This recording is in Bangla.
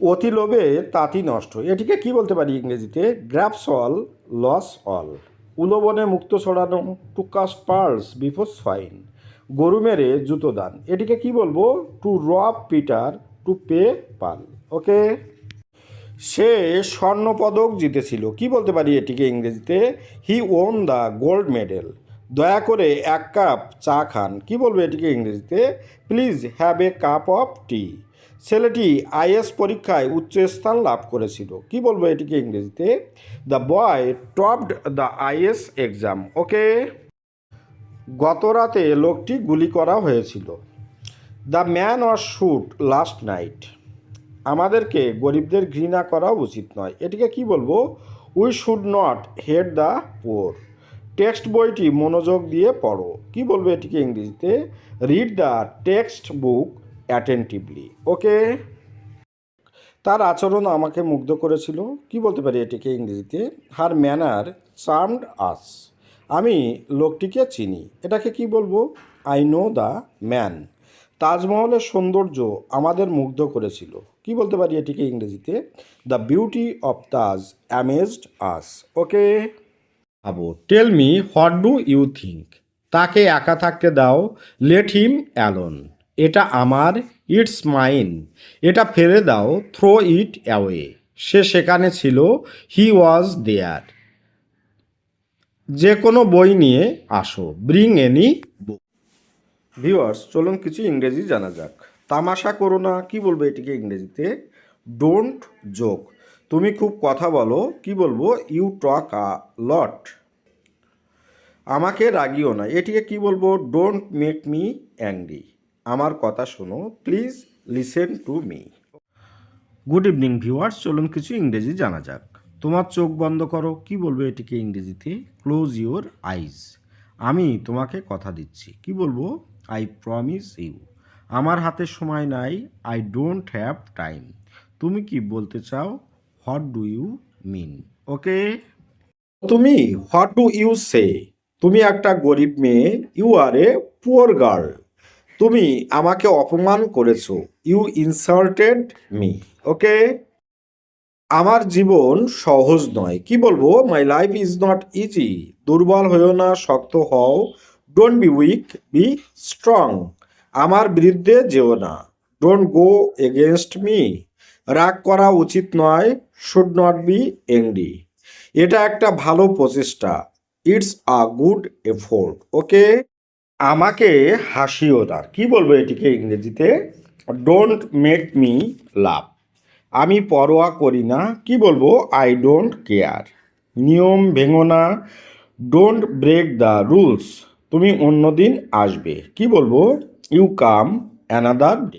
অতি লোভে তাঁতি নষ্ট। এটিকে কি বলতে পারি ইংরেজিতে? গ্র্যাপস অল লস অল উলোবনে মুক্ত ছড়ানো টু পার্লস বিফোর সোয়াইন গরু মেরে জুতো দান। এটিকে কি বলব? To rob Peter to pay Paul okay সে স্বর্ণপদক জিতেছিল। কি বলতে পারি এটিকে ইংরেজিতে? He won the gold medal দয়া করে এক কাপ চা খান। কি বলব এটিকে ইংরেজিতে? Please have a cup of tea ছেলেটি আইএস পরীক্ষায় উচ্চ স্থান লাভ করেছিল। কি বলব এটিকে ইংরেজিতে? The boy topped the IAS exam okay? গত রাতে লোকটি গুলি করা হয়েছিল। The man was shot last night আমাদেরকে গরিবদের ঘৃণা করা উচিত নয়। এটিকে কি বলব? We should not hate the poor text বইটি মনোযোগ দিয়ে পড়ো। কি বলব এটিকে ইংরেজিতে? Read the text book attentively okay তার আচরণ আমাকে মুগ্ধ করেছিল। কি বলতে পারি এটিকে ইংরেজিতে? হার ম্যানার চার্মড আস আমি লোকটিকে চিনি। এটাকে কি বলব? আই নো দ্য ম্যান তাজমহলের সৌন্দর্য আমাদের মুগ্ধ করেছিল। কি বলতে পারি এটিকে ইংরেজিতে? The beauty of Taj amazed us okay ভাবো tell me what do you think তাকে একা থাকতে দাও লেট হিম অ্যালোন এটা আমার ইটস মাইন এটা ফেলে দাও থ্রো ইট অ্যাওয়ে সে সেখানে ছিল হি ওয়াজ দেয়ার যে কোনো বই নিয়ে আসো ব্রিং এনি বুক ভিউয়ার্স চলুন কিছু ইংরেজি জানা যাক। তামাশা করো না, কি বলব এটিকে ইংরেজিতে? ডোন্ট জোক তুমি খুব কথা বলো, কি বলব? ইউ টক আ লট আমাকে রাগিও না। এটিকে কি বলব? ডোন্ট মেক মি অ্যাংরি আমার কথা শোনো please listen to me good evening viewers চলুন কিছু ইংরেজি জানা যাক। তোমার চোখ বন্ধ করো। কি বলব এটিকে ইংরেজিতে? ক্লোজ ইউর আইজ আমি তোমাকে কথা দিচ্ছি। কি বলব? আই প্রমিস ইউ আমার হাতে সময় নাই। আই ডোন্ট হ্যাভ টাইম তুমি কি বলতে চাও? What do you mean okay তুমি হোয়াট ডু ইউ সে তুমি একটা গরিব মেয়ে। You are a poor girl তুমি আমাকে অপমান করেছ। ইউ ইনসাল্টেড মি ওকে আমার জীবন সহজ নয়। কি বলব? My life is not easy দুর্বল হয়েও না, শক্ত হও। Don't be weak be strong আমার বিরুদ্ধে যেও না। ডোন্ট গো এগেনস্ট মি রাগ করা উচিত নয় শুড নট বি এংরি এটা একটা ভালো প্রচেষ্টা। It's a good effort okay আমাকে হাসিও না কি বলব এটিকে ইংরেজিতে? ডোন্ট মেক মি লাভ আমি পরোয়া করি না। কি বলব? আই ডোন্ট কেয়ার নিয়ম ভেঙো না। ডোন্ট ব্রেক দ্য রুলস তুমি অন্যদিন আসবে। কি বলব? You come another day